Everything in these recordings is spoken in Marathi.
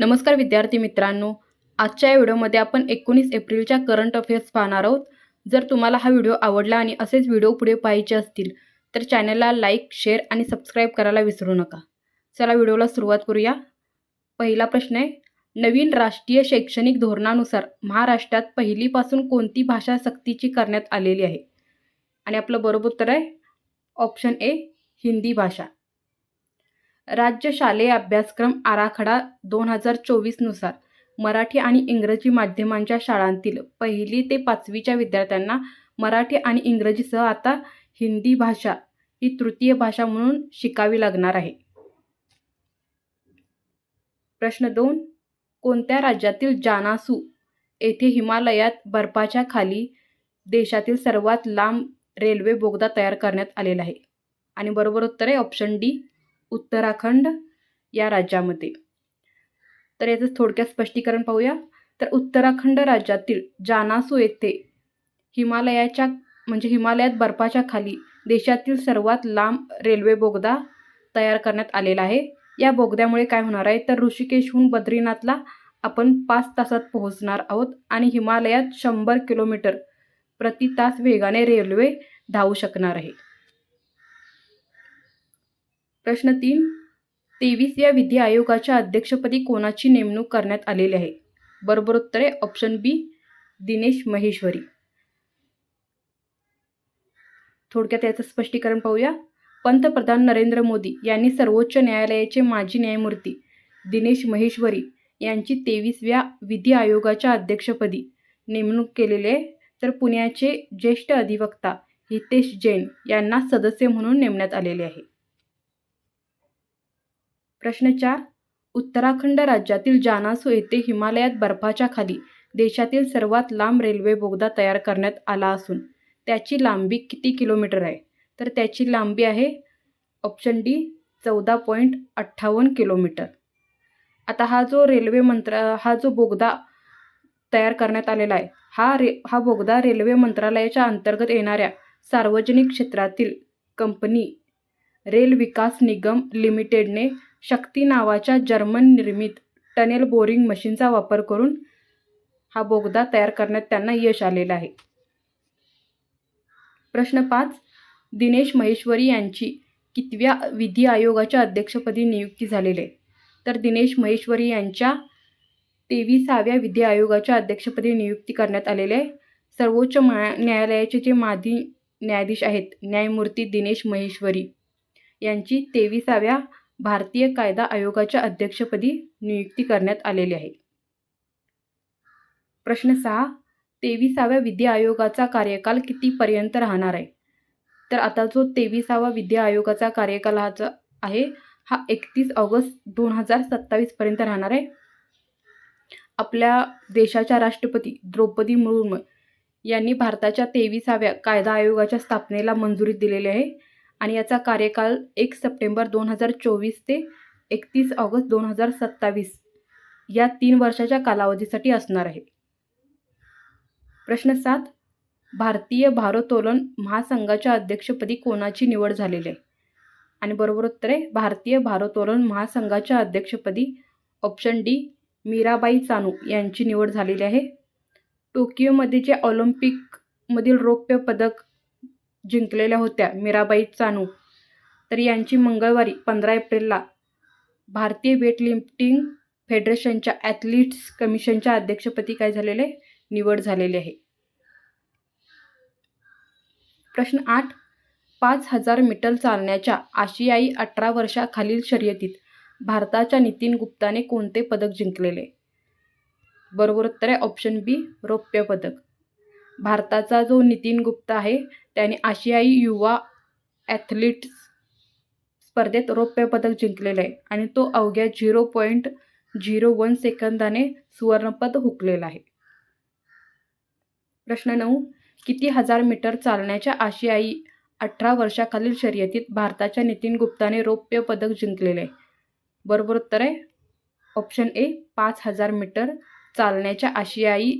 नमस्कार विद्यार्थी मित्रांनो. आजच्या या व्हिडिओमध्ये आपण एकोणीस एप्रिलच्या करंट अफेअर्स पाहणार आहोत. जर तुम्हाला हा व्हिडिओ आवडला आणि असेच व्हिडिओ पुढे पाहायचे असतील तर चॅनलला लाईक शेअर आणि सबस्क्राईब करायला विसरू नका. चला व्हिडिओला सुरुवात करूया. पहिला प्रश्न आहे नवीन राष्ट्रीय शैक्षणिक धोरणानुसार महाराष्ट्रात पहिलीपासून कोणती भाषा सक्तीची करण्यात आलेली आहे? आणि आपलं बरोबर उत्तर आहे ऑप्शन ए हिंदी भाषा. राज्य शालेय अभ्यासक्रम आराखडा दोन हजार चोवीसनुसार. मराठी आणि इंग्रजी माध्यमांच्या शाळांतील पहिली ते पाचवीच्या विद्यार्थ्यांना मराठी आणि इंग्रजीसह आता हिंदी भाषा ही तृतीय भाषा म्हणून शिकावी लागणार आहे. प्रश्न दोन. कोणत्या राज्यातील जानासू येथे हिमालयात बर्फाच्या खाली देशातील सर्वात लांब रेल्वे बोगदा तयार करण्यात आलेला आहे? आणि बरोबर उत्तर आहे ऑप्शन डी उत्तराखंड या राज्यामध्ये. तर याचं थोडक्यात स्पष्टीकरण पाहूया. तर उत्तराखंड राज्यातील जानासू येथे हिमालयाच्या म्हणजे हिमालयात बर्फाच्या खाली देशातील सर्वात लांब रेल्वे बोगदा तयार करण्यात आलेला आहे. या बोगद्यामुळे काय होणार आहे? तर ऋषिकेशहून बद्रीनाथला आपण पाच तासात पोहोचणार आहोत आणि हिमालयात शंभर किलोमीटर प्रति तास वेगाने रेल्वे धावू शकणार आहे. प्रश्न तीन. तेवीसव्या विधी आयोगाच्या अध्यक्षपदी कोणाची नेमणूक करण्यात आलेली आहे? बरोबर उत्तर. आहे ऑप्शन बी दिनेश महेश्वरी. थोडक्यात याचं स्पष्टीकरण पाहूया. पंतप्रधान नरेंद्र मोदी यांनी सर्वोच्च न्यायालयाचे माजी न्यायमूर्ती दिनेश महेश्वरी यांची तेवीसव्या विधी आयोगाच्या अध्यक्षपदी नेमणूक केलेली आहे. तर पुण्याचे ज्येष्ठ अधिवक्ता हितेश जैन यांना सदस्य म्हणून नेमण्यात आलेले आहे. प्रश्न चार. उत्तराखंड राज्यातील जानासू येथे हिमालयात बर्फाच्या खाली देशातील सर्वात लांब रेल्वे बोगदा तयार करण्यात आला असून त्याची लांबी किती किलोमीटर आहे? तर त्याची लांबी आहे ऑप्शन डी चौदा पॉईंट अठ्ठावन्न किलोमीटर. आता हा जो रेल्वे मंत्रा हा जो बोगदा तयार करण्यात आलेला आहे हा रे हा बोगदा रेल्वे मंत्रालयाच्या अंतर्गत येणाऱ्या सार्वजनिक क्षेत्रातील कंपनी रेल विकास निगम लिमिटेडने शक्ती नावाच्या जर्मन निर्मित टनेल बोरिंग मशीनचा वापर करून हा बोगदा तयार करण्यात त्यांना यश आलेलं आहे. प्रश्न पाच. दिनेश महेश्वरी यांची कितव्या विधी आयोगाच्या अध्यक्षपदी नियुक्ती झालेली आहे? तर दिनेश महेश्वरी यांच्या तेविसाव्या विधी आयोगाच्या अध्यक्षपदी नियुक्ती करण्यात आलेले आहे. सर्वोच्च न्यायालयाचे जे माजी न्यायाधीश आहेत न्यायमूर्ती दिनेश महेश्वरी यांची तेविसाव्या भारतीय कायदा आयोगाच्या अध्यक्षपदी नियुक्ती करण्यात आलेली आहे. प्रश्न सहा तेविसाव्या विद्या आयोगाचा कार्यकाल कितीपर्यंत राहणार आहे? तर आता जो तेविसावा विद्या आयोगाचा कार्यकाल हा आहे हा एकतीस ऑगस्ट दोन हजार सत्तावीसपर्यंत राहणार आहे. आपल्या देशाच्या राष्ट्रपती द्रौपदी मुर्मू यांनी भारताच्या तेविसाव्या कायदा आयोगाच्या स्थापनेला मंजुरी दिलेली आहे. आणि याचा कार्यकाल एक सप्टेंबर दोन हजार चोवीस ते एकतीस ऑगस्ट दोन हजार सत्तावीस या तीन वर्षाच्या कालावधीसाठी असणार आहे. प्रश्न सात. भारतीय भारोत्तोलन महासंघाच्या अध्यक्षपदी कोणाची निवड झालेली आहे? आणि बरोबर उत्तर आहे भारतीय भारोत्तोलन महासंघाच्या अध्यक्षपदी ऑप्शन डी मीराबाई चानू यांची निवड झालेली आहे. टोकियोमध्ये जे ऑलिम्पिकमधील रौप्य पदक जिंकलेल्या होत्या. मीराबाई चानू. तर यांची मंगळवारी पंधरा एप्रिलला भारतीय वेटलिफ्टिंग फेडरेशनच्या ॲथलीट्स कमिशनच्या अध्यक्षपदी काय झालेले? निवड झालेली आहे. प्रश्न आठ. पाच हजार मीटर चालण्याच्या आशियाई अठरा वर्षाखालील शर्यतीत भारताच्या नितीन गुप्ताने कोणते पदक जिंकलेले? बरोबर उत्तर आहे ऑप्शन बी रौप्य पदक. भारताचा जो नितीन गुप्ता आहे त्याने आशियाई युवा ॲथलीट्स स्पर्धेत रौप्य पदक जिंकलेलं आहे. आणि तो अवघ्या झिरो पॉईंट झिरो वन सेकंदाने सुवर्णपद हुकलेला आहे. प्रश्न नऊ किती हजार मीटर चालण्याच्या आशियाई अठरा वर्षाखालील शर्यतीत भारताच्या नितीन गुप्ताने रौप्य पदक जिंकलेले आहे? बरोबर उत्तर आहे ऑप्शन ए पाच हजार मीटर चालण्याच्या आशियाई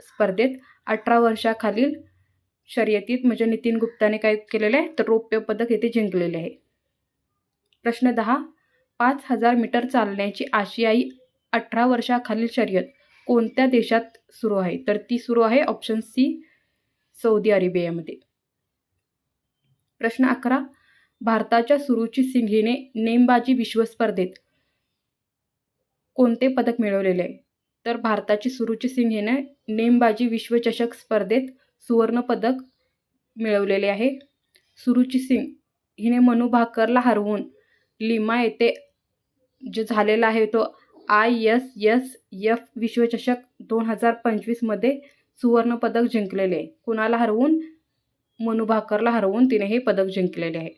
स्पर्धेत अठरा वर्षाखालील शर्यतीत म्हणजे नितीन गुप्ताने काय केलेलं आहे? तर रौप्य पदक येथे जिंकलेले आहे. प्रश्न दहा. पाच हजार मीटर चालण्याची आशियाई अठरा वर्षाखालील शर्यत कोणत्या देशात सुरू आहे? तर ती सुरू आहे ऑप्शन सी सौदी अरेबियामध्ये. प्रश्न अकरा. भारताच्या सुरुची सिंग हिने नेमबाजी विश्व स्पर्धेत कोणते पदक मिळवलेले आहे? तर भारताची सुरुची सिंग हिने नेमबाजी विश्वचषक स्पर्धेत सुवर्णपदक मिळवलेले आहे. सुरुची सिंग हिने मनू भाकरला हरवून लिमा येथे जे झालेला आहे तो आय एस एस एफ विश्वचषक दोन हजार पंचवीसमध्ये सुवर्णपदक जिंकलेले आहे. कुणाला हरवून? मनू भाकरला हरवून तिने हे पदक जिंकलेले आहे.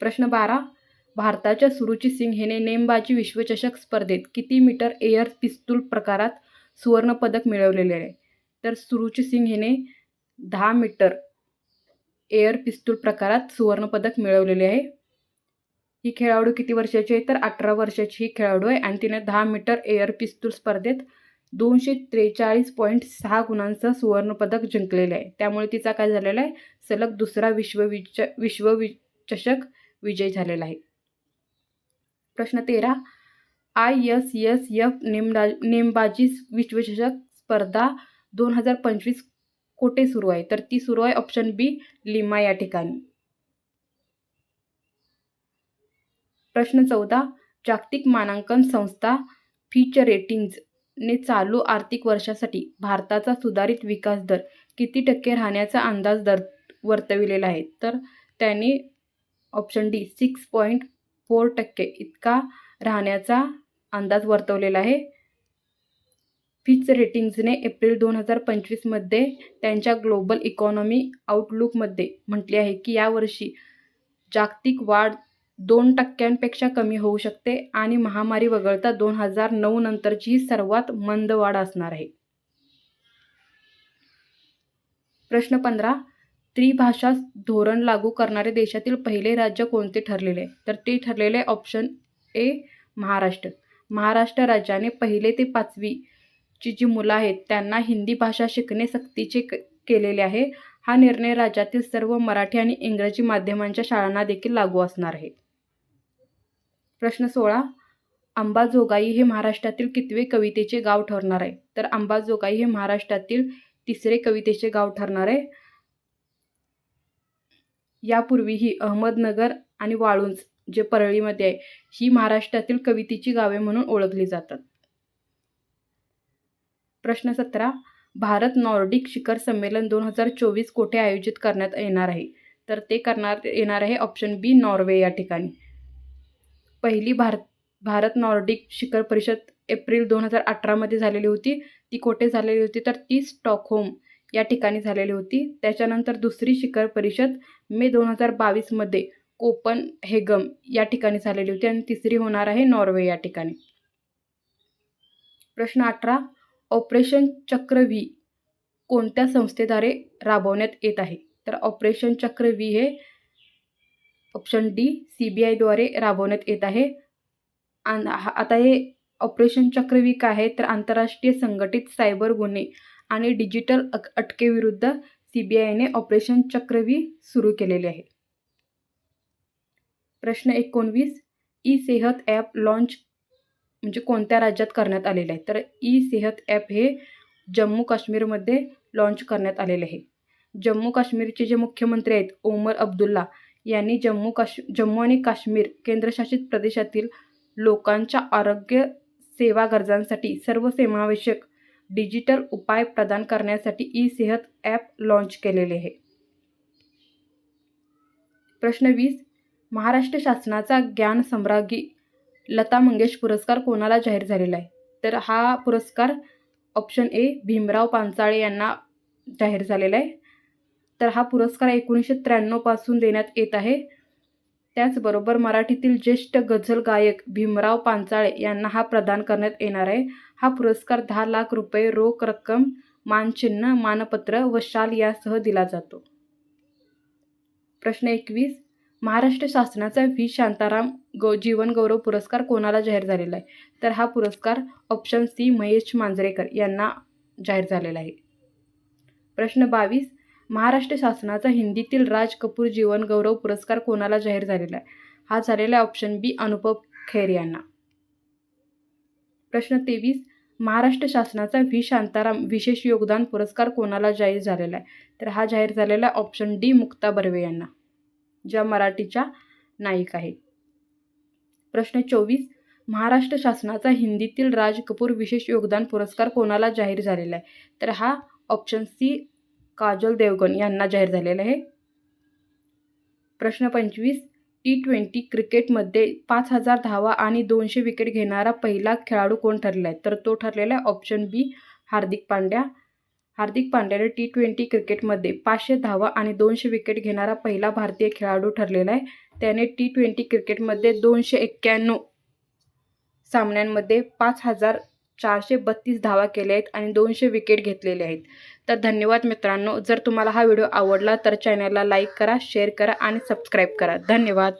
प्रश्न बारा. भारताच्या सुरुची सिंग हिने नेमबाजी विश्वचषक स्पर्धेत किती मीटर एअर पिस्तूल प्रकारात सुवर्णपदक मिळवलेले आहे? तर सुरुची सिंग हिने दहा मीटर एअर पिस्तूल प्रकारात सुवर्णपदक मिळवलेले आहे. ही खेळाडू किती वर्षाची आहे? तर अठरा वर्षाची ही खेळाडू आहे आणि तिने दहा मीटर एअर पिस्तूल स्पर्धेत दोनशे त्रेचाळीस पॉईंट सहा गुणांचं सुवर्णपदक जिंकलेलं आहे. त्यामुळे तिचा काय झालेला आहे? सलग दुसरा विश्वविच विश्वविचषक विजय झालेला आहे. प्रश्न तेरा. आय एस एस एफ नेमदा नेमबाजी विश्वचषक स्पर्धा दोन हजार पंचवीस कोठे सुरू आहे? तर ती सुरू आहे ऑप्शन बी लिमा या ठिकाणी. प्रश्न चौदा जागतिक मानांकन संस्था फीच रेटिंग्ज ने चालू आर्थिक वर्षासाठी भारताचा सुधारित विकास दर किती टक्के राहण्याचा अंदाज दर वर्तविलेला आहे? तर त्यांनी option D six point four टक्के इतका राहण्याचा अंदाज वर्तवलेला आहे. फिच रेटिंग्जने एप्रिल दोन हजार पंचवीसमध्ये त्यांच्या ग्लोबल इकॉनॉमी आउटलुकमध्ये म्हटले आहे की यावर्षी जागतिक वाढ दोन टक्क्यांपेक्षा कमी होऊ शकते आणि महामारी वगळता दोन हजार नऊ नंतरची ही सर्वात मंद वाढ असणार आहे. प्रश्न पंधरा त्रिभाषा धोरण लागू करणारे देशातील पहिले राज्य कोणते ठरलेले? तर ते ठरलेले ऑप्शन ए महाराष्ट्र. महाराष्ट्र राज्याने पहिले ते पाचवी ची जी मुलं आहेत त्यांना हिंदी भाषा शिकणे सक्तीचे केलेले आहे. हा निर्णय राज्यातील सर्व मराठी आणि इंग्रजी माध्यमांच्या शाळांना देखील लागू असणार आहे. प्रश्न सोळा. अंबाजोगाई हे महाराष्ट्रातील कितवे कवितेचे गाव ठरणार आहे? तर अंबाजोगाई हे महाराष्ट्रातील तिसरे कवितेचे गाव ठरणार आहे. यापूर्वीही अहमदनगर आणि वाळुंज जे परळीमध्ये आहे ही महाराष्ट्रातील कवितेची गावे म्हणून ओळखली जातात. प्रश्न सतरा. भारत नॉर्डिक शिखर संमेलन दोन हजार चोवीस कोठे आयोजित करण्यात येणार आहे? तर ते करणार येणार आहे ऑप्शन बी नॉर्वे या ठिकाणी. पहिली भारत भारत नॉर्डिक शिखर परिषद एप्रिल दोन हजार अठरामध्ये झालेली होती. ती कोठे झालेली होती? तर ती स्टॉकहोम या ठिकाणी झालेली होती. त्याच्यानंतर दुसरी शिखर परिषद मे दोन हजार बावीसमध्ये कोपन हेगम या ठिकाणी झालेली होती आणि तिसरी होणार आहे नॉर्वे या ठिकाणी. प्रश्न अठरा. ऑपरेशन चक्र व्ही कोणत्या संस्थेद्वारे राबवण्यात येत आहे? तर ऑपरेशन चक्र व्ही हे ऑप्शन डी सी बी आयद्वारे राबवण्यात येत आहे. आणि आता हे ऑपरेशन चक्र काय आहे? तर आंतरराष्ट्रीय संघटित सायबर गुन्हे आणि डिजिटल अक अटकेविरुद्ध सी बी आयने ऑपरेशन चक्रवी सुरू केलेले आहे. प्रश्न एकोणवीस ई सेहत ॲप लॉन्च म्हणजे कोणत्या राज्यात करण्यात आलेलं आहे? तर ई सेहत ॲप हे जम्मू काश्मीरमध्ये लॉन्च करण्यात आलेले आहे. जम्मू काश्मीरचे जे मुख्यमंत्री आहेत ओमर अब्दुल्ला यांनी जम्मू काश जम्मू आणि काश्मीर केंद्रशासित प्रदेशातील लोकांच्या आरोग्य सेवा गरजांसाठी सर्वसमावेशक डिजिटल उपाय प्रदान करण्यासाठी ई सेहत ॲप लॉन्च केलेले आहे. प्रश्न वीस महाराष्ट्र शासनाचा ज्ञान सम्राज्ञी लता मंगेश पुरस्कार कोणाला जाहीर झालेला आहे? तर हा पुरस्कार ऑप्शन ए भीमराव पांचाळे यांना जाहीर झालेला आहे. तर हा पुरस्कार एकोणीसशे त्र्याण्णवपासून देण्यात येत आहे. त्याचबरोबर मराठीतील ज्येष्ठ गझल गायक भीमराव पांचाळे यांना हा प्रदान करण्यात येणार आहे. हा पुरस्कार दहा लाख रुपये रोख रक्कम मानचिन्ह मानपत्र व शाल यासह दिला जातो. प्रश्न एकवीस महाराष्ट्र शासनाचा व्ही. शांताराम गौ जीवन गौरव पुरस्कार कोणाला जाहीर झालेला आहे? तर हा पुरस्कार ऑप्शन सी महेश मांजरेकर यांना जाहीर झालेला आहे. प्रश्न बावीस. महाराष्ट्र शासनाचा हिंदीतील राज कपूर जीवन गौरव पुरस्कार कोणाला जाहीर झालेला आहे? हा झालेला आहे ऑप्शन बी अनुपम खैर यांना. प्रश्न तेवीस. महाराष्ट्र शासनाचा व्ही. शांताराम विशेष योगदान पुरस्कार कोणाला जाहीर झालेला आहे? तर हा जाहीर झालेला आहे ऑप्शन डी मुक्ता बर्वे यांना. ज्या मराठीच्या नायिका आहेत. प्रश्न चोवीस. महाराष्ट्र शासनाचा हिंदीतील राज कपूर विशेष योगदान पुरस्कार कोणाला जाहीर झालेला आहे? तर हा ऑप्शन सी काजल देवगन यांना जाहीर झालेला आहे. प्रश्न पंचवीस. टी ट्वेंटी क्रिकेटमध्ये पाच हजार धावा आणि दोनशे विकेट घेणारा पहिला खेळाडू कोण ठरला आहे तर तो ठरलेला आहे ऑप्शन बी हार्दिक पांड्या. हार्दिक पांड्याने टी ट्वेंटी क्रिकेटमध्ये पाचशे धावा आणि दोनशे विकेट घेणारा पहिला भारतीय खेळाडू ठरलेला आहे. त्याने टी ट्वेंटी क्रिकेटमध्ये दोनशे एक्क्याण्णव सामन्यांमध्ये पाच हजार चारशे बत्तीस धावा केल्या आहेत आणि दोनशे विकेट घेतलेले आहेत. तर धन्यवाद मित्रांनो. जर तुम्हाला हा व्हिडिओ आवडला तर चॅनलला लाईक करा शेअर करा आणि सबस्क्राईब करा. धन्यवाद.